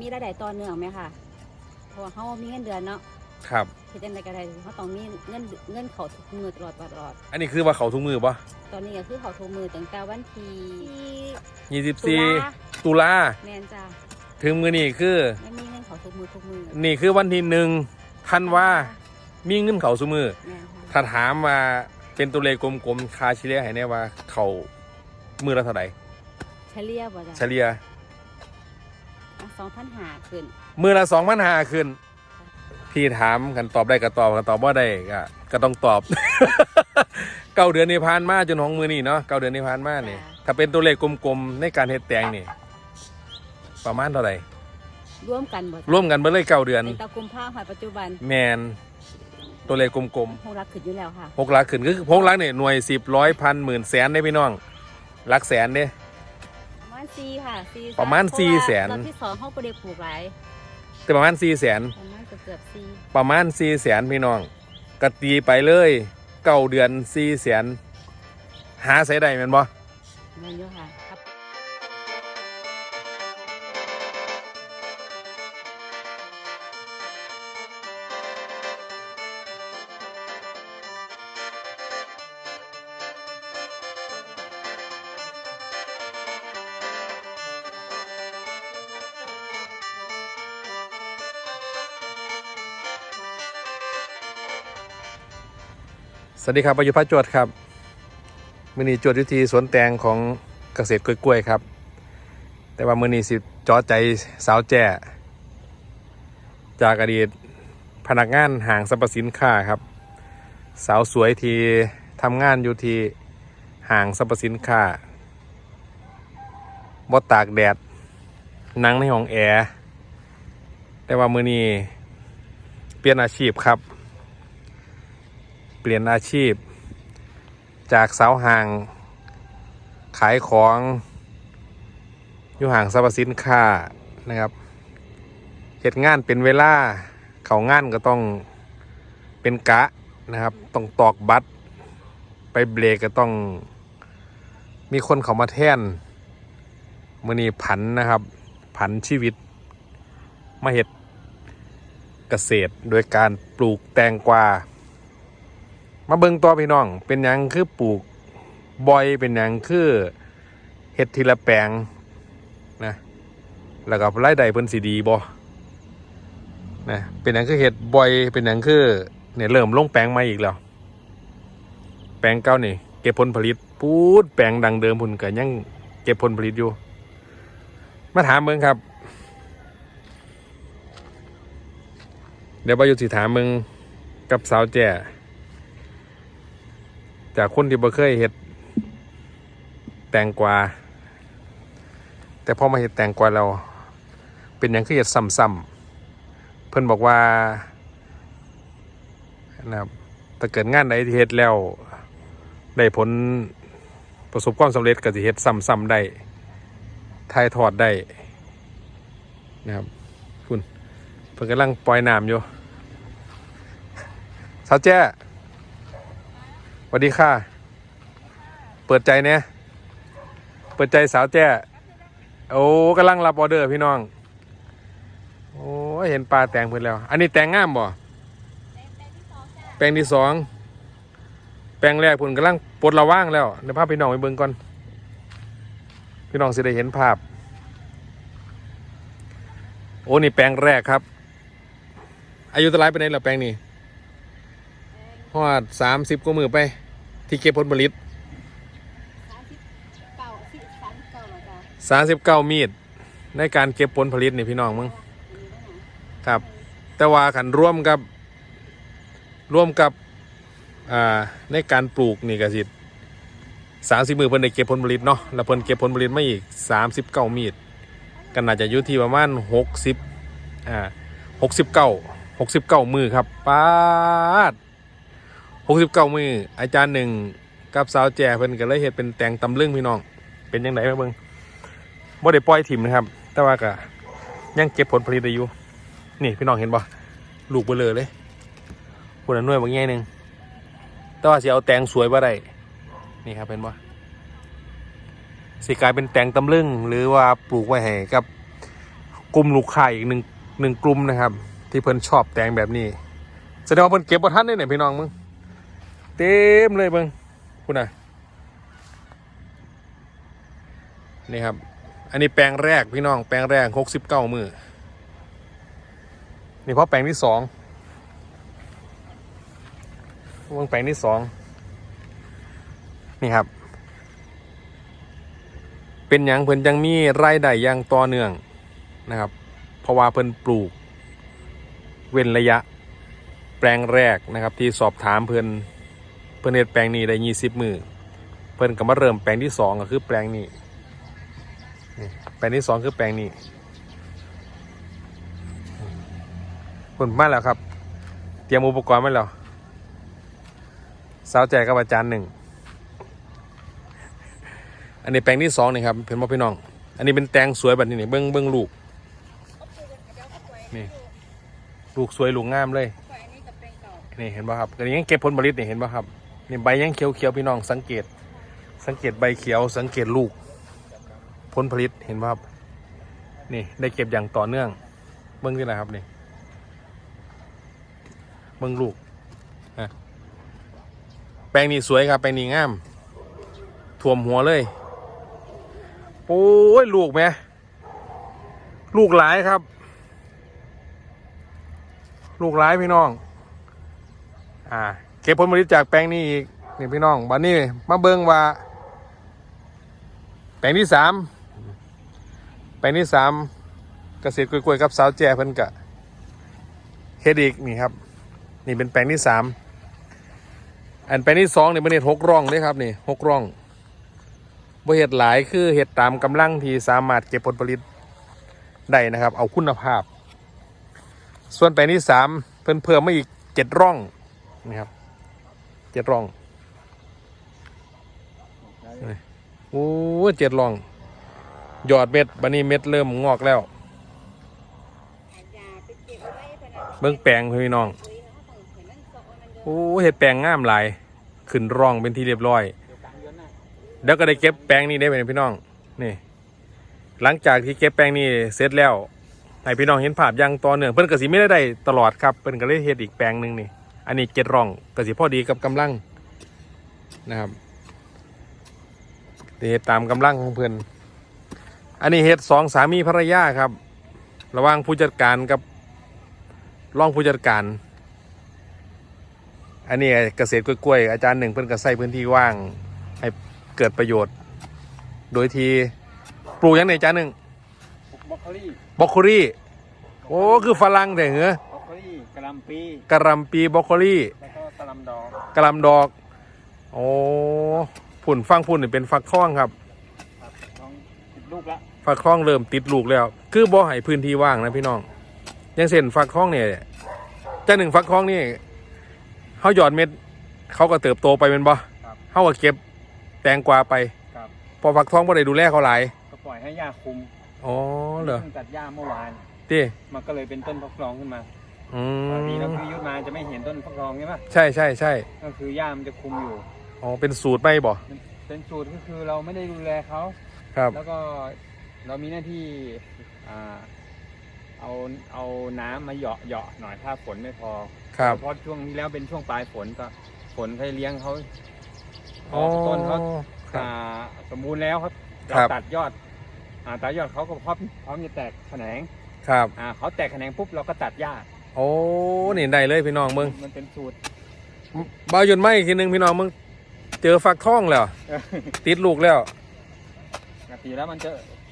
มีรายได้ต่อเนื่องไหมค่ะเพราะว่าเขามีเงินเดือนเนาะครับ เฮ็ดจังไดก็ได้เขาต้องมีเงินเงินเขาทุกมือตลอดตลอด อันนี้คือว่าเขาทุกมือปะตอนนี้ก็คือเขาทุกมือตั้งแต่วันที่ยี่สิบตุสี่ลาตุลาแม่นจ้าถึงมือนี่คือ ไม่มีเงินเขาทุกมือทุกมือนี่คือวันที่หนึ่งท่านว่ามีเงินเขาซุมือ แม่นค่ะถ้าถามมาเป็นตัวเลขกลมๆคาเฉลี่ยให้แน่ว่าเขามือละเท่าไหร่เฉลี่ยบ่จ้ะเฉลี่ย สองพันหาขึ้น มือละสองพันหาขึ้น พี่ถามกันตอบได้ก็ตอบกันตอบว่าได้ก็ก็ต้องตอบ เก้าเดือนนี้ผ่านมาจนของมือนี่เนาะเก้าเดือนนี้ผ่านมานี่ถ้าเป็นตัวเลขกลมๆในการเฮ็ดแตงนี่ ประมาณเท่าไหร่ร่วมกันบ่จ้ะร่วมกันเบิ่เลยเก้าเดือนในตะกุมภาพันธ์ปัจจุบันแมนตัวเลขกลมคงรักขึ้นอยู่แล้วค่ะๆหกหลักขึ้นก็คือหกหลักเนี่ยหน่วยสิบร้อยพันหมื่นแสนได้พี่น้องหลักแสนเด้ประมาณ สี่ค่ะสี่ประมาณเพสี่ว่แสน รอบที่สองเขาไปได้ปลูกหลายแต่ประมาณสี่แสน ประมาณเกือบๆสี่ประมาณสี่แสนพี่น้องกตีไปเลยเก้าเดือนสี่แสนหาใส่ได้แม่นบ่เงินเยอะค่ะ วัสดีครับประยุพัฒน์จวดครับมือนีจวดอยู่ที่สวนแตงของเกษตรกล้วยๆครับ แต่ว่ามือนีสิจอใจสาวแจ้จากอดีตพนักงานห้างสรรพสินค้าครับ สาวสวยที่ทำงานอยู่ที่ห้างสรรพสินค้าบ่ตากแดดนั่งในห้องแอร์แต่ว่ามือนีเปลี่ยนอาชีพครับ ปลี่ยนอาชีพ จากสาวห่าง ขายของอยู่ห่างสรรพสินค้านะครับเหตุงานเป็นเวลาเขางานก็ต้องเป็นกะนะครับต้องตอกบัตร ไปเบรกก็ต้อง มีคนเขามาแท่นมือนี้ผันนะครับ ผันชีวิต มาเห็ดเกษตรโดยการปลูกแตงกวา มาเบิ่งตัวพี่น้อง เป็นหยังคือปลูกบอยเป็นหยังคือเฮ็ดทีละแปลงนะแล้วก็รายได้เพิ่นสิดีบ่นะเป็นหยังคือเฮ็ดบอยเป็นหยังคือเนี่ยเริ่มลงแปลงม่อีกแล้ว แปลงเก่านี่ เก็บผลผลิตปูดแปลงดังเดิมพุ่นก็ยังเก็บผลผลิตอยู่ มาถามเบิ่งครับ เดี๋ยวบายุสิถามมึงกับสาวแจ้ จากคนที่บ่เคยเห็ดแตงกวาแต่พอมาเห็ดแตงกวาเรา เป็นอย่างคือเห็ดซ้ำๆเพิ่นบอกว่านะครับถ้าเกิดงานใดที่เฮ็ดแล้ว ได้ผลประสบความสำเร็จก็สิเฮ็ดซ้ำๆได้ถ่ายทอดได้นะครับคุณเพิ่นกำลังปล่อยน้ำอยู่สาวแจ้ วัสดีค่ะ เปิดใจเนี่ยเปิดใจสาวแจ้โอ้กำลังรับออเดอร์พี่น้อง โอ้เห็นปลาแตงเพิ่นแล้ว อันนี้แตงงามบ่แปลงที่สองแปลงแรกเพิ่นกำลังปลดระว่างแล้วเดี๋ยวพาพี่น้องไปเบิ่งก่อน พี่น้องสิได้เห็นภาพ โอ้นี่แปลงแรกครับ อายุเท่าไหรไปไหนแล้วแปลงนี้ฮอดสามสิบกว่ามือไป ที่เก็บผลผลิตสามสิบเก้าสิบสามสิบเก้าแล้วจ้ะสามสิบเก้ามีด ในการเก็บผลผลิตนี่พี่น้องมึงครับ แต่ว่าขันร่วมกับร่วมกับอ่าในการปลูกนี่ก็สิสามสิบมือเพิ่นได้เก็บผลผลิตเนาะแล้วเพิ่นเก็บผลผลิตมาอีกสามสิบเก้ามีดก็น่าจะอยู่ที่ประมาณหกสิบอ่าหกสิบเก้าหกสิบเก้ามือครับป้าด หกสิบเก้ามืออาจารย์หนึ่งกับสาวแจ่เพิ่นก็เลยเฮ็ดเป็นแตงตำลึงพี่น้อง เป็นยังไงมาเบิ่งบ่ได้ปล่อยถิ่มนะครับ แต่ว่าก็ยังเก็บผลผลิตได้อยู่ นี่พี่น้องเห็นบ่ลูกเบลอเลยคนละหน่วยบางแง่หนึ่งแต่ว่าสิเอาแตงสวยบ่ได้นี่ครับเห็นบ่สิกลายเป็นแตงตำลึงหรือว่าปลูกไว้ให้กับกลุ่มลูกค้าอีกหนึ่งหนึ่งกลุ่มนะครับ ที่เพิ่นชอบแต่งแบบนี้แสดงว่าเพิ่นเก็บบ่ทันเลยเนี่ยพี่น้องมึง เต็มเลยเบิ่งคุณน่ะนี่ครับ อันนี้แปลงแรกพี่น้องแปลงแรกหกสิบเก้ามือนี่เพราะแปลงที่สองวงแปลงที่สองนี่ครับ เป็นหยังเพิ่นยังมีรายได้อยังต่อเนื่องนะครับ เพราะว่าเพิ่นปลูก เว้นระยะ แปลงแรกนะครับที่สอบถามเพิ่น พิ่นเฮ็ดแปลงนี้ได้ยี่สิบมือเพิ่นก็มาเริ่มแปลงที่สองก็คือแปลงนี้นี่แปลงที่สองคือแปลงนี้ผลมาแล้วครับ เตรียมอุปกรณ์มาแล้วสาวแจกกับอาจารย์หนึ่งอันนี้แปลงที่สองนี่ครับเพื่อนพ่อพี่น้อง อันนี้เป็นแตงสวยแบบนี้นี่เบิ้งเบิ้งลูกนี่ลูกสวยลูกงามเลยปล่อยอันนี้กับเป็นเก่านี่เห็นป่ะครับอันนี้ยังเก็บผลผลิตนี่เห็นป่ะครับ นี่ใบยังเขียวเขียวๆพี่น้องสังเกต สังเกตใบเขียว สังเกตลูก ผลผลิตเห็นป่ะครับ นี่ได้เก็บอย่างต่อเนื่อง เบิ้งที่ไหนครับนี่เบิ้งลูกฮะแปลงนี้สวยครับแปลงนี้งามท่วมหัวเลยโอ้ยลูกไหมลูกหลายครับ ลูกหลายพี่น้อง อ่า ก็บผลผลิตจากแปลงนี้อีกนี่พี่น้องบัดนี้มาเบิ่งว่า แปลงที่สามแปลงที่สามเกษตรกล้วยๆกับสาวแจ่เพิ่นกะเฮ็ดอีกนี่ครับ นี่เป็นแปลงที่สามอันแปลงที่สองนี่เป็นเห็ดหกร่องเลยครับนี่หกร่องบ่เห็ดหลายคือเห็ดตามกำลังที่สามารถเก็บผลผลิตได้นะครับ เอาคุณภาพ ส่วนแปลงที่สามเพิ่นเพิ่มมาอีกเจ็ดร่องนะครับ เจ็ดร่องโอ้เจ็ดร่อง หยอดเม็ดบันนี้เม็ดเริ่มงอกแล้วเบไว้พนันเบิ่งแปลงพี่น้องโอ้เห็ดแปลงงามหลาย ขึ้นร่องเป็นที่เรียบร้อยเดี๋ยวก็ได้เก็บแปลงนี้ได้ไหมพี่น้องนี่ หลังจากที่เก็บแปลงนี้เสร็จแล้วให้พี่น้องเห็นภาพย่างต่อเนื่องเพิ่นก็สิไม่ได้ได้ตลอดครับเพิ่นก็เลยเฮ็ดอีกแปลงหนึ่งนี่ อันนี้เจ็ดร่องก็สิพอดีกับกำลังนะครับเฮ็ดตามกำลังของเพิ่นอันนี้เฮ็ดสองสามีภรรยาครับ ระหว่างผู้จัดการกับรองผู้จัดการ อันนี้เกษตรกล้วยๆอาจารย์หนึ่งเพิ่นก็ใส่พื้นที่ว่างให้เกิดประโยชน์ โดยที่ปลูกหยังไงอาจารย์หนึ่งบรอกโคลีบรอกโคลีโอ้คือฝรั่งแต่เหรอ หลำปีกะหล่ำปีบรอกโคลีแล้วก็กระหลำดอกกะหล่ำดอกโอ้ผุ่นฟังผุ่นนี่เป็นฟักทองครับ ครับน้องติดลูกละฟักทองเริ่มติดลูกแล้ว คือบ่ให้พื้นที่ว่างนะพี่น้องอยังเส้นฟักทองเนี่ยจ้าหนึ่งฟักทองนี่เขาหยอดเม็ด เขาก็เติบโตไปเป็นบ่ครับเขาก็เก็บแตงกวาไป ครับพอฟักทองบ่ได้ดูแลเขาหลายก็ปล่อยให้หญ้าคุมอ๋อเหรอพิ่งตัดหญ้าเมื่อวานติมันก็เลยเป็นต้นฟักทองขึ้นมา อืปกติแล้วมคือยุดมาจะไม่เห็นต้นฟักทองใช่ไหมใช่ใช่ใช่ก็คือหญ้ามันจะคุมอยู่ อ๋อเป็นสูตรไหมบ่มันเป็นสูตรก็คือเราไม่ได้ดูแลเขา ครับ แล้วก็เรามีหน้าที่อ่าเอาเอาน้ำมาเหยาะเหยาะหน่อยถ้าฝนไม่พอครับเพราะช่วงที่แล้วเป็นช่วงปลายฝนก็ฝนให้เลี้ยงเขาอ๋อต้นเขาครับ อ่าสมบูรณ์แล้วครับครัเราบตัดยอดอ่าตัดยอดเขาก็พร้อมพร้อมจะแตกแขนงครับ อ่าเขาแตกแขนงปุ๊บเราก็ตัดหญ้า โอ้นี่ได้เลยพี่น้องมึงมันเป็นสูตรบ่าวยนต์ไม่อีกทีหนึงพี่น้องมึงเจอฟักทองแล้ว ติดลูกแล้วปกติแล้วมันจะ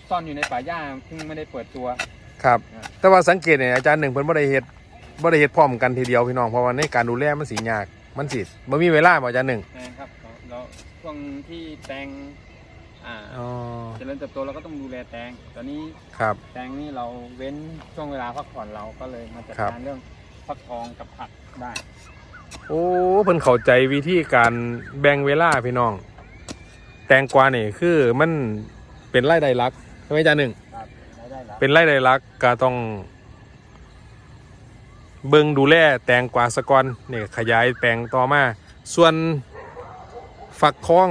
ซ่อนอยู่ในป่าหญ้าเพิ่งไม่ได้เปิดตัวครับครับ แต่ว่าสังเกตเนี่ยอาจารย์หนึ่งเพิ่นบ่ได้เฮ็ดบ่ได้เฮ็ดพร้อมกันทีเดียวพี่น้องเพราะว่าในการดูแลมันสิยากมันสิบ่มีเวลาบ่อาจารย์หนึ่งนะครับเราเราช่วงที่แตง อ่าอ๋อเจริญเติบโตเราก็ต้องดูแลแตง ตอนนี้ครับ แตงนี่เราเว้นช่วงเวลาพักผ่อนเราก็เลยมาจัดครับ การเรื่องฟักทองกับผักได้ โอ้เพิ่นเข้าใจวิธีการแบ่งเวลาพี่น้อง แตงกวานี่คือมันเป็นรายได้หลักใช่ไหมอาจารย์หนึ่ง ครับได้ได้แล้วเป็นรายได้หลักก็ต้อง เบิ่งดูแลแตงกวาสะกอนนี่ขยายแปลงต่อมา ส่วนฝักทอง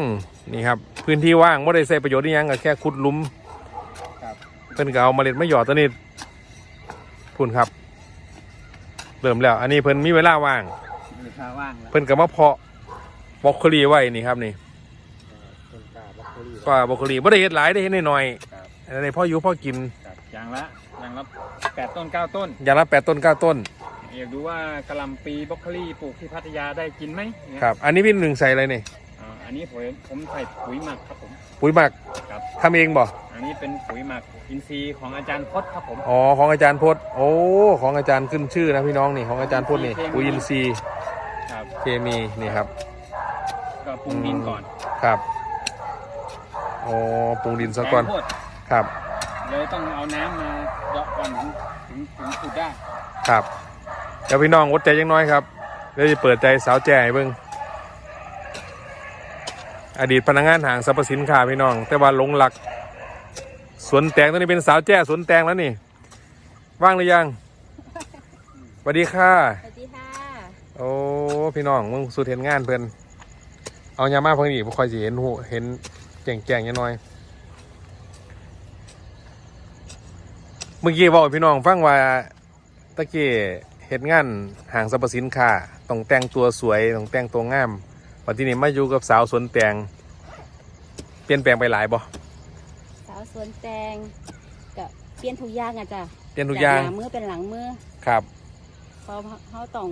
นี่ครับ พื้นที่ว่างไม่ได้ใช้ประโยชน์นี่ยังก็แค่ขุดหลุมครับเพิ่นก็เอาเมล็ดมาหยอดตัวนี้พุ่นครับ เริ่มแล้ว อันนี้เพิ่นมีเวลาว่าง มีค่าว่างแล้วเพิ่นก็มาเพาะบรอกโคลีไว้นี่ครับนี่ต้นกาบล็อกโคลี่ก็บรอกโคลีบ่ได้เฮ็ดหลายได้เฮ็ดน้อยครับๆอันนี้พ่ออยู่พ่อกินครับอย่างละอย่างละแปดต้นเก้าต้น อย่างละ8ต้น9ต้นอยากดูว่ากะหล่ำปีบล็อกโคลี่ปลูกที่พัทยาได้กินไหมเนี่ยครับ อันนี้พี่หนึ่งใส่อะไรนี่อ่าอั นนี้ผมผมใส่ปุ๋ยหมักครับผม ปุ๋ยหมักครับ ทำเองบ่ อันนี้เป็นปุ๋ยหมักอินทรีย์ของอาจารย์พจน์ครับผม อ๋อ ของอาจารย์พจน์ โอ้ ของอาจารย์ขึ้นชื่อนะพี่น้องนี่ ของอาจารย์พจน์นี่ ปุ๋ยอินทรีย์ครับ เคมีนี่ครับ ก็ปรุงดินก่อน ครับอ๋อปรุงดินซะก่อนแกงโคตรครับ เลยต้องเอาน้ำมาเยาะก่อนถึงถึงถึงขุดได้ ครับ เดี๋ยวพี่น้องอดใจยังน้อยครับเดี๋ยวจะเปิดใจสาวแจ่ให้เบิ่ง อดีตพนักงานห้างสรรพสินค้าพี่น้อง แต่ว่าหลงหลัก สวนแตงตัวนี้เป็นสาวแจ้สวนแตงแล้วนี่ ว่างหรือยังสวัสดีค่ะ สวัสดีค่ะ โอ้พี่น้องมึงสุดเห็นงานเพิ่นเอายามาเพิ่งอีกบ่ค่อยสิเห็นหูเห็นแก่งแก่งๆยังน้อยเมื่อกี้บอกพี่น้องฟังว่าตะกี้เฮ็ดงานห้างสรรพสินค้าต้องแต่งตัวสวยต้องแต่งตัวงาม วันที่นี้มาอยู่กับสาวสวนแตงเปลี่ยนแปลงไปหลายบ่สาวสวนแตงกับเปลี่ยนทุกอย่างอะจ้ะเปลี่ยนทุกอย่างจหน้มือเป็นหลังมือครับเพราะเขาต้อง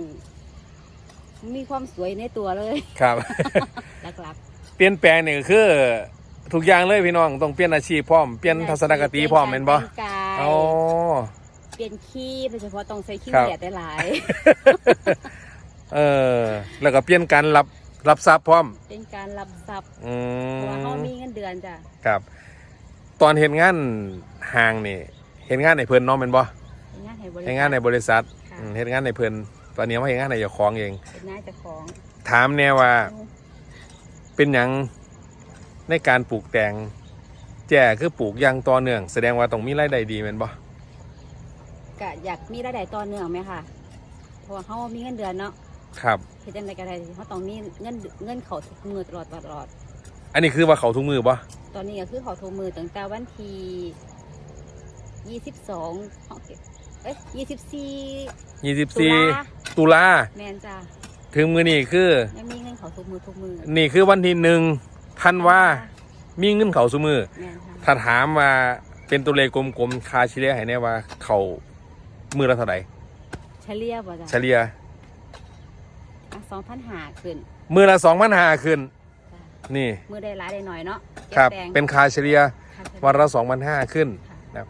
มีความสวยในตัวเลยครับหลักเปลี่ยนแปลงนี่ก็คือทุกอย่างเลยพี่น้องต้องเปลี่ยนอาชีพพร้อมเปลี่ยนๆทัศนคติพร้อมแม่นบ่เปลี่ยนกายอ๋อเปลี่ยนขี้โดยเฉพาะต้องใส่ขี้ครับแดดได้หลาย เออ แล้วก็เปลี่ยนการรับ รับทรัพย์พร้อม เป็นการรับทรัพย์อืเพราะว่าเขามมีเงินเดือนจ้ะครับ ตอนเห็นงานห้างนี่เห็นงานในเพิ่นเน้องเป็นบ่เป็นงานให้บริเห็นษังานในทบริษัทค่ะ อืมเห็นงานในเพิ่นตอนนี้มาเห็นงานในเจ้าของเอง เป็นนายเจ้าของถามแน่ว่าเป็นหยังในการปลูกแตงแจ่คือปลูกอย่างต่อเนื่อง แสดงว่าต้องมีรายได้ดีแม่นบ่กะอยากมีรายได้ต่อเนื่องไหมค่ะเพราะว่าเขามีเงินเดือนเนาะ ครับ เฮ็ดจังไดก็ได้เขาต้องมีเงินเงินเขาทุกมือตลอดตลอด อันนี้คือว่าเขาทุกมือบ่ตอนนี้ก็คือเขาโทรมือตั้งแต่วันที่ยี่สิบสองเอ้ยยี่สิบสี่ตุลา24ตุลาแมนจ้าถึงมือนี่คือยังมีเงินเขาทุกมือทุกมือนี่คือวันที่หนึ่งท่านว่ามีเงินเขาซุมือแมนค่ะถ้าถามว่าเป็นตัวเลขกลมๆคาเฉลี่ยให้แน่ว่าเขามือละเท่าไหร่เฉลี่ยบ่จ้าเฉลี่ย สองพันหาขึ้น มือละสองพันหาขึ้นจ้ะนี่ มือได้หลายได้หน่อยเนาะก็ครับแตงเป็นคาเฉลี่ยค่าเฉลี่ยวันละสองพันห้าขึ้นค่ะ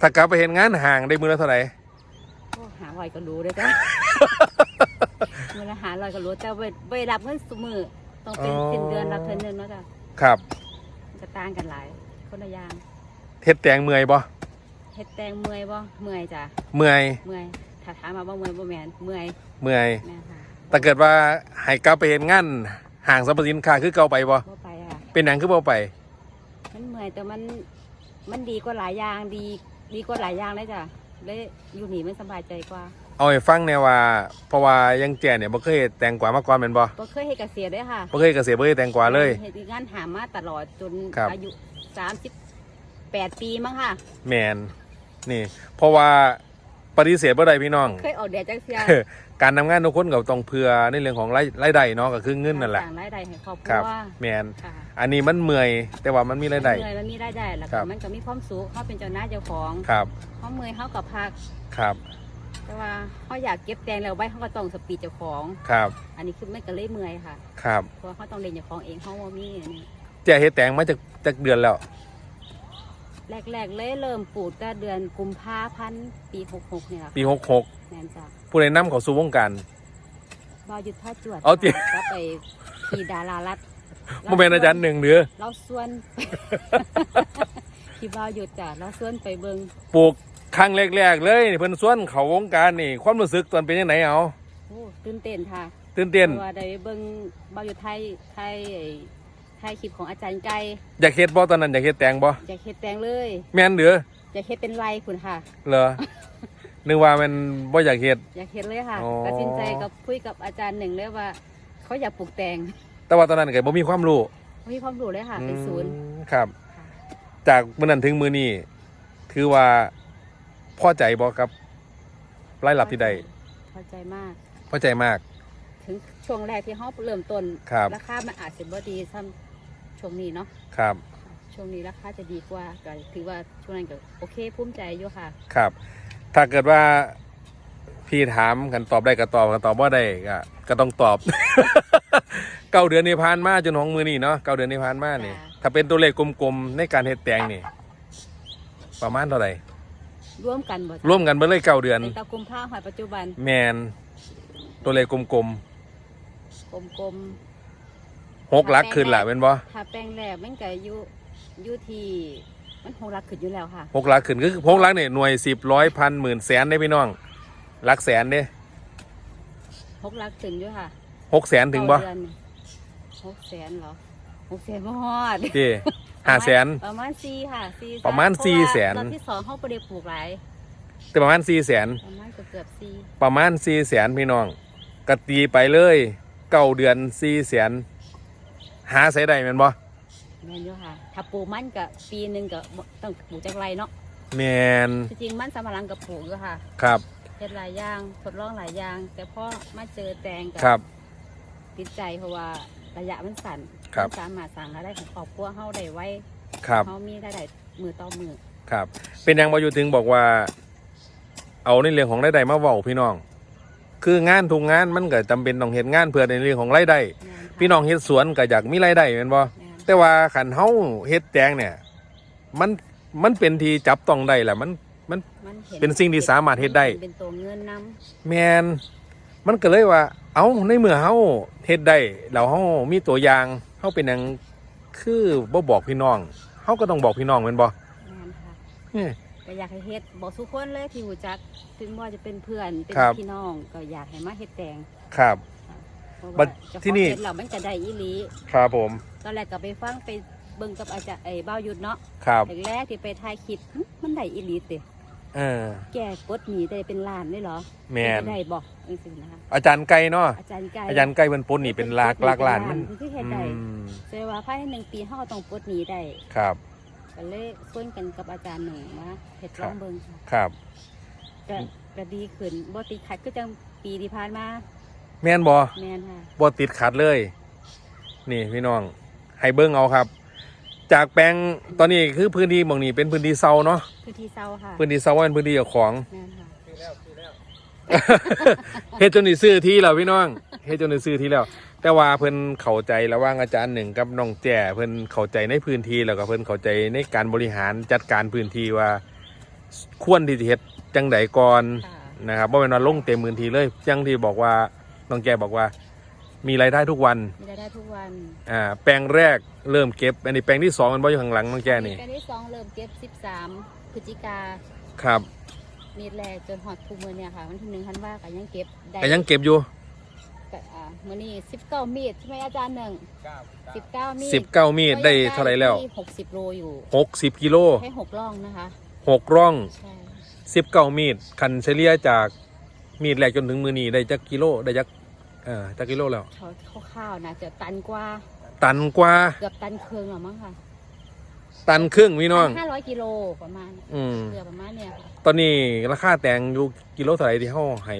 ถ้ากลับไปเห็นงานห่างได้มือละเท่าไหร่ โอ้หาลอยก็รู้เด้อจ้ะ มือละหาลอยก็รู้แต่ไม่ไม่รับเงินสมือต้องเป็นสิ้นเดือนรับเทือนนึงเนาะจ้ะครับมันจะต่างกันหลายคนละอย่างเฮ็ดแตงเมื่อยบ่เฮ็ดแตงเมื่อยบ่เมื่อยจ้ะเมื่อยเมื่อยถ้าถามมาบ่เมื่อยบ่แม่นเมื่อยเมื่อย แม่นค่ะ แต่เกิดว่าให้กลับไปเห็นงานห่างสรรพสินค้าคือเก่าไปบ่บ่ไปอะเป็นหนังคือบ่ไป มันเมื่อยแต่มันมันดีกว่าหลายอย่างดี ดีกว่าหลายอย่างเลยจ้ะเลยอยู่นี่มันสบายใจกว่าเอาให้ฟังแน่ว่าเพราะว่ายังแก่เนี่ยบ่เคยเฮ็ดแตงกวามาก่อนแม่นบ่บ่เคยเฮ็ดเกษตรเลยค่ะบ่เคยเกษตรบ่เคยแตงกวาเลย เฮ็ดงานหามาตลอดจนครับ อายุ38ปีมั้งค่ะ แมนนี่ เพราะว่าปฏิเสธบ่ได้พี่น้อง เคยออกแดดจักเทื่อ การทำงานทุกคนก็ต้องเพื่อในเรื่องของรายรายได้เนาะก็คือเงินนั่นแหละสร้างรายได้ให้ครอบคครัรับวแมนค่ะอันนี้มันเมื่อยแต่ว่ามันมีรายได้ เมื่อยมันมีรายได้แล้วครัก็บ มันก็มีความสุขเขาเป็นเจ้านายเจ้าของครับเขาเมื่อยเขาก็พัก ครับแต่ว่าเขาอยากเก็บแตงแล้วไว้เขาก็ต้องสปีดเจ้าของ ครับอันนี้คือไม่ก็เลยเมื่อยค่ะครับเพราะว่าเขาต้องเรียนเจ้าของเองเขาว่ามีอันนี้เจ๊เฮ็ดแตงมาจากจากเดือนแล้ว แรกๆเลยเริ่มปลูกแต่เดือนกุมภาพันธ์ปีหกหกเนี่ยค่ะปี66 แม่นจ้ะผู้ใดนำเข้าสู่วงการบาวหยุดท่าจวดเอาจริงก็ไปขี่ดารารัฐบ่แม่นอาจารย์หนึ่งหรือเราส่วนขี่บาวหยุดจ้ะเราส่วนไปเบิงปลูกครั้งแรกๆเลยเพิ่นส่วนเข้าวงการนี่ ความรู้สึกตอนเป็นจังไดเอาโอ้ตื่นเต้นค่ะตื่นเต้นพราะว่าได้เบิงบาวหยุดไทยไทยไอ้ไทยคลิปของอาจารย์ไก่อยากเฮ็ดบ่ตอนนั้นอยากเฮ็ดแตงบ่อยากเฮ็ดแตงเลย แม่นหรืออยากเฮ็ดเป็นไรคุณค่ะ เหรอ นึกว่ามันบ่อยากเฮ็ด อยากเฮ็ดเลยค่ะอ๋อ ตัดสินใจกับคุยกับอาจารย์หนึ่งเลยว่า เขาอยากปลูกแตงแต่ว่าตอนนั้นก็บ่มีความรู้เขามีความรู้เลยค่ะเป็นศูนย์อืมครับ จากมื้อนั้นถึงมื้อนี้ถือว่าพอใจบ่ครับรายรับที่ได้พอใจมาก พอใจมากถึงช่วงแรกที่เขาเริ่มต้นครับราคามันอาจจะบ่ดีซ้ำช่วงนี้เนาะครับช่วงนี้ราคาจะดีกว่าก็ถือว่าช่วงนั้นก็โอเคภูมิใจอยู่ค่ะ ครับ ถ้าเกิดว่าพี่ถามกันตอบได้ก็ตอบกันตอบว่าได้ก็ก็ต้องตอบ เก้าเดือนที่ผ่านมาจนของมือนี่เนาะเก้าเดือนที่ผ่านมานี่จ้ะถ้าเป็นตัวเลขกลมๆในการเฮ็ดแตงนี่ ประมาณเท่าไหร่ร่วมกันบ่จ๊ะร่วมกันเบิ่เลยเก้าเดือน ในตากุมภาหอยปัจจุบันแมนตัวเลขกลมกลมๆหกหลักขึ้นล่ะเป็นบ่ๆถ้าแป้งแรกมันก็อยู่อยู่ที่ มันหกหลักขึ้นอยู่แล้วค่ะหกหลักขึ้นก็คือหกหลักเนี่ยหน่วยสิบร้อยพันหมื่นแสนได้พี่น้องหลักแสนเด้หกหลักขึ้นอยู่ค่ะหกแสนถึงบ่เก้าเดือนหกแสนเหรอหกแสนบ่ฮอดที่ห้าแสน ประมาณสี่ค่ะสี่ประมาณเพสี่ว่แสน รอบที่สองเขาไ่ได้ปลูกหลายแต่ประมาณสี่แสน ประมาณเกือบๆสี่ประมาณสี่แสนพี่น้องกตีไปเลยเก้าเดือนสี่แสนหาใส่ได้แม่นบ่ แม่นอยู่ค่ะ ถ้าปลูกมันก็ปีหนึ่งก็บ่ต้องปลูกจากไรเนาะแมนจริงๆมันสำปะหลังกับปลูกอยู่ค่ะครับเฮ็ดหลายอย่างทดลองหลายอย่าง แต่พอมาเจอแตงกัครับ ติดใจเพราะว่าระยะมันสั้นครับ มันสามารถสั่งรายได้ของครอบครัวเฮาได้ไว้ครับเฮามีรายได้มือต่อมือครับ เป็นยังบอยู่ถึงบอกว่า เอาในเรื่องของรายได้มาเว้าพี่น้อง คืองานทุกงานมันก็จำเป็นต้องเห็นงานเพื่อในเรื่องของรายได้ แม่ค่ะพี่น้องเฮ็ดสวนก็อยากมีรายได้แม่นบ่ แม่น แต่ว่าขันเฮาเฮ็ดแตงเนี่ย มันมันเป็นที่จับต้องได้แหละมันมันมันห็เป็นสิ่งที่สามารถเฮ็ดได้เป็นตัวเงินนำแมนมันก็เลยว่า เอ้าในเมื่อเฮาเฮ็ดได้แล้วเฮามีตัวอย่างเฮาเป็นหยังคือบ่บอกพี่น้องเฮาก็ต้องบอกพี่น้องแม่นบ่แม่นค่ะนี่ก็อยากให้เฮ็ดบอกทุกคนเลยที่รู้จัก ถึงว่าจะเป็นเพื่อนเป็นครับ พี่น้องก็อยากให้มาเฮ็ดแตงครับเพราะ บัว่าดเจ้าขที่องนี่เฮ็ดแล้วมันจะได้อีหลีครับผม ตอนแรกก็ไปฟังไปเบิ่งกับอาจารย์ไอ้บ้าวยุทธเนาะครับแรกๆที่ไปถ่ายคลิปหึมันได้อีหลีติเออ แกกดหนีได้เป็นล้านเลยเหรอแมนได้บอกจังซี่นะคะอาจารย์ไก่เนาะอาจารย์ไก่อาจารย์ไก่เพิ่นปลดหนี่เป็นลากลากล้านมันคือเฮ็ดอืได้มแสดงว่าภายในหนึ่งปีเฮาก็ต้องปลดหนีได้ครับก็เลยส่วนกันกับอาจารย์หนึ่งมาเฮ็ดลองเบิ่งค่ะครับก็ก็ดีขึ้นบ่ติดขัดก็จังปีที่ผ่านมา แม่นบ่แม่นค่ะบ่ติดขัดเลย นี่พี่น้องให้เบิ่งเอาครับ จากแปลงตอนนี้คือพื้นที่หมองนี้เป็นพื้นที่เซาเนาะพื้นที่เซาค่ะพื้นที่เซาว่าเป็นพื้นที่เจ้าของแม่นค่ะซื้อแล้วซื้อแล้วเฮ็ดจนได้ซื้อที่แล้วพี่น้องเฮ็ดจนได้ซื้อที่แล้ว แต่ว่าเพิ่นเข้าใจระหว่างอาจารย์หนึ่งกับน้องแจ้เพิ่นเข้าใจในพื้นที่แล้วก็เพิ่นเข้าใจในการบริหารจัดการพื้นที่ว่า ควรที่จะเฮ็ดจังใดก่อนค่ะนะครับบ่แม่นว่าลงเต็มพื้นที่เลยจังที่บอกว่า น้องแจ้บอกว่า มีรายได้ทุกวันมีรายได้ทุกวันอ่าแปลงแรกเริ่มเก็บ อันนี้แปลงที่สองมันบ่อยู่ข้างหลังน้องแจ้นี่ปีที่สองเริ่มเก็บ13พฤศจิกาครับ มีดแรกจนฮอดทุกมื้อเนี่ยค่ะวันที่1ธันวาก็ยังเก็บได้ก็ยังเก็บอยู่ก็อ่ามื้อนี้19มีดใช่ไหมอาจารย์หนึ่งเก้าเก้า19มีด19มีดได้เท่าไหร่แล้วที่60โลอยู่60กิโลให้หกร่องนะคะหกร่องใช่สิบเก้ามีดคันเฉลี่ยจากมีดแรกจนถึงมือนี้ได้จักกิโลได้จัก เอ่อจักกิโลแล้ว เขาข้าวๆนะจะตันกว่าตันกว่า เกือบตันครึ่งหรอมั้งค่ะตันครึ่งพี่น้อง ห้าร้อยกิโลประมาณอืม เกือบประมาณเนี่ยค่ะตอนนี้ราคาแตงอยู่กิโลเท่าไหร่ที่เฮาให้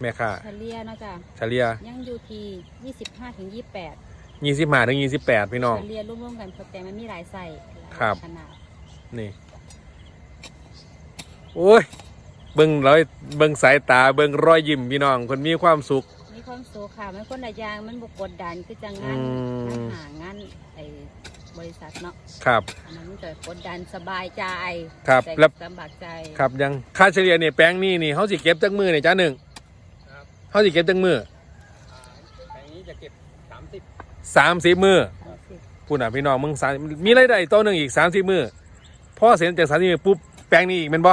แม่ค้าเฉลี่ยเนาะจ๊ะเฉลี่ยยังอยู่ที่ยี่สิบห้าถึงยี่แปด25ถึง28 พี่น้อง เฉลี่ยรวมๆกันเพราะแต่มันมีหลายไส้หลายครับ ขนาดนี่ โอ้ย เบิ่งร้อยเบิ่งสายตา เบิ่งรอยยิ้มพี่น้องคนมีความสุขมี ความสุขค่ะมันคนละอย่างมันบุกกดดันคือจะงานอืม งานหางานไอ้บริษัทเนาะครับ อันนั้นมันจะกดดันสบายใจครับแต่แล้ว ลำบากใจครับยังค่าเฉลี่ยเนี่ยแปลงนี่นี่เฮาสิเก็บจักมือเนี่ยจ้าหนึ่งครับเฮาสิเก็บจักมืออ่าแปลงนี้จะเก็บสามสิบ30มือสามสิบพูดน่ะพี่น้องมึงสามมีรายได้ต่อหนึ่งอีกสามสิบมือพ่อเสียจากสามสิบมือปุ๊บแปลงนี้อีกเป็นบ่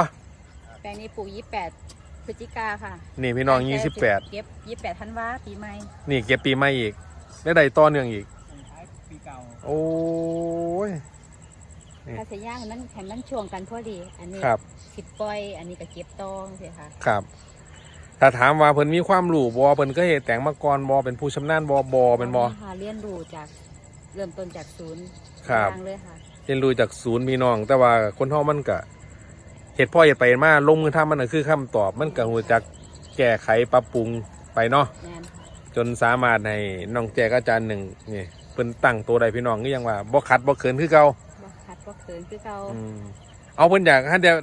แปลงนี้ปลูกยี่แปด พฤศจิกาค่ะนี่พี่น้องยี่สิบแปดเก็บยี่แปดธันวาปีใหม่นี่เก็บปีใหม่อีกรายได้ต่อเนื่องอีกส่งท้ายปีเก่าโอ้ยนี่ถ้าเสียย่างมันแถมมันช่วงกันพอดี อันนี้ครับสิบปล่อย อันนี้ก็เก็บตองเสียค่ะครับถ้าถามว่าเพิ่นมีความรู้บ่เพิ่นก็เฮ็ดแต่งมาก่อนบ่เป็นผู้ชำนาญบ่บ่เป็นบ่ค่ะเรียนรู้จากเริ่มต้นจากศูนย์ครับทางเลยค่ะเรียนรู้จากศูนย์พี่น้อง แต่ว่าคนเฮามันก็ เหตุพ่อเหตุไปมาลงมือทำมันก็คือคำตอบมันก็หูจักแก้ไขปรับปรุงไปเนาะแม่นค่ะจนสามารถให้น้องแจกอาจารย์หนึ่งนี่เพิ่นตั้งตัวใดพี่น้องก็ยังว่าบ่ขัดบ่เขินคือเก่าบ่คัดบ่เขินคือเก่าอืมเอาเพิ่นอยากให้เดียว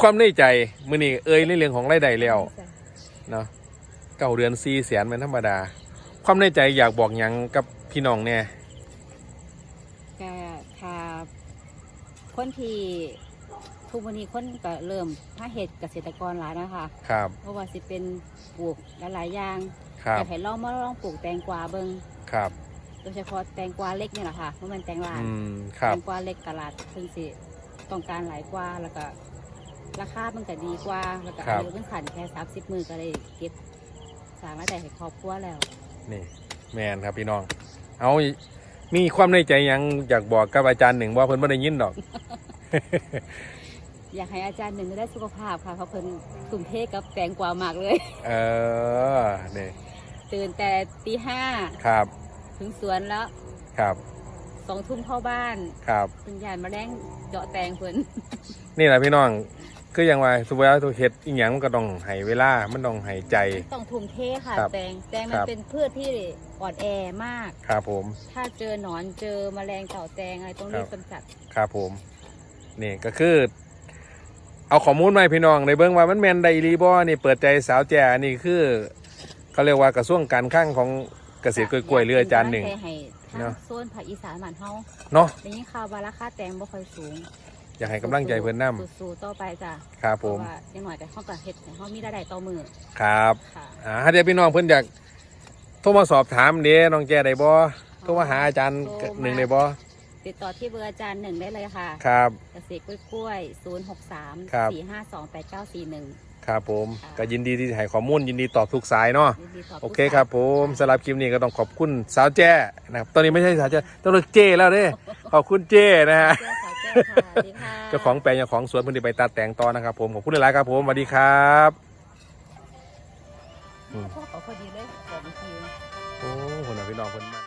ความในใจมื้อนี้เอ่ยในเรื่องของรายได้แล้วเนาะเก้าเดือน4แสนเป็นธรรมดา ความในใจอยากบอกหยังกับพี่น้องเนี่ยก็ค่ะคนที่ ทุกวันนี้คนก็เริ่มถ้าเฮ็ดเกษตรกรหลายนะคะครับ เพราะว่าสิเป็นปลูกหลายๆอย่างครับแต่ให้ลองมาลองปลูกแตงกวาเบิ่งครับ โดยเฉพาะแตงกวาเล็กนี่แหละค่ะเพราะมันแตงลานอืมครัแตบงกวาเล็กตลาดเพิ่นสิต้องการหลายกว่าแล้วก็ราคามันก็ดีกว่าแล้วก็ครัอาบยุมันขันแค่30มือก็เลยเก็บสร้างรายได้ให้ครอบครัวแล้ว นี่แมนครับพี่น้อง เอามีความในใจหยังอยากบอกกับอาจารย์หนึ่งว่าเพิ่นบ่ได้ยินดอก อยากให้อาจารย์หนึ่งได้สุขภาพค่ะเพราะเพิ่นทุ่มเทกับแตงกวามากเลย เออนี่ตื่นแต่ตีห้าครับ ถึงสวนแล้วครับสองทุ่มเข้าบ้านครับเป็นยานมาแรงเจาะแตงเพิ่นนี่แหละพี่น้องคืออย่างว่าสุภาพตัวเฮ็ดอีหยังมันก็ต้องให้เวลา มันต้องให้ใจ ต้องทุ่มเทค่ะ ครับแตงแตงมัคนรับ เป็นพืชที่อ่อนแอมาก ครับผม ถ้าเจอหนอนเจอแมลงเต่าแตงอะไรต้องรีบกำจัด ครับผม นี่ก็คือ เอาข้อมูลมาให้พี่น้องในเบื้องว่ามันแมนไดอีหลีบอนี่เปิดใจสาวแจ่นี่คือเขาเรียกว่ากระทรวงการคลังของเกษตรกล้วยๆเรืออาจารย์หนึ่งให้ให้ทางเนาะ โซนภาคอีสานบ้านเฮาเนาะได้ยินข่าวว่าราคาแตงบ่ค่อยสูงอยากให้กำลังใจเพิ่นนํสู้ๆต่อไปจ้ะครับเพผราะมว่าอย่างน้อยก็เฮาก็เฮ็ดให้เฮามีรายได้ต่อมื้อครับค่ะอ่าถ้าเดี๋ยวพี่น้องเพิ่นอยากโทรมาสอบถามเด้น้องแจ้ได้บ่โทรมาหาอาจารย์หนึ่งได้บ่ ติดต่อที่เบอร์อาจารย์หนึ่งได้เลยค่ะครับ เกษตรกล้วยๆ063ครับ452 8941ครับผมค่ะ ก็ยินดีที่จะให้ข้อมูลยินดีตอบทุกสายเนาะยินดีตอบโอเคครับผมสำหรับคลิปนี้ก็ต้องขอบคุณสาวแจ้นะครับตอนนี้ไม่ใช่สาวแจ้ต้องเรียกเจ้แล้วเด้ขอบคุณเจ้นะฮะเจ้าสาวแจ้ค่ะสวัสดีค่ะ เจ้าของแปลงเจ้าของสวนเพื้นที่ไปตัดแต่งต่อนะครับผมขอบคุณหลายๆครับผมสวัสดีครับพ่อขอพอดีเลยขอดีทีโอ้คนน่ะพี่น้องเพิ่นมา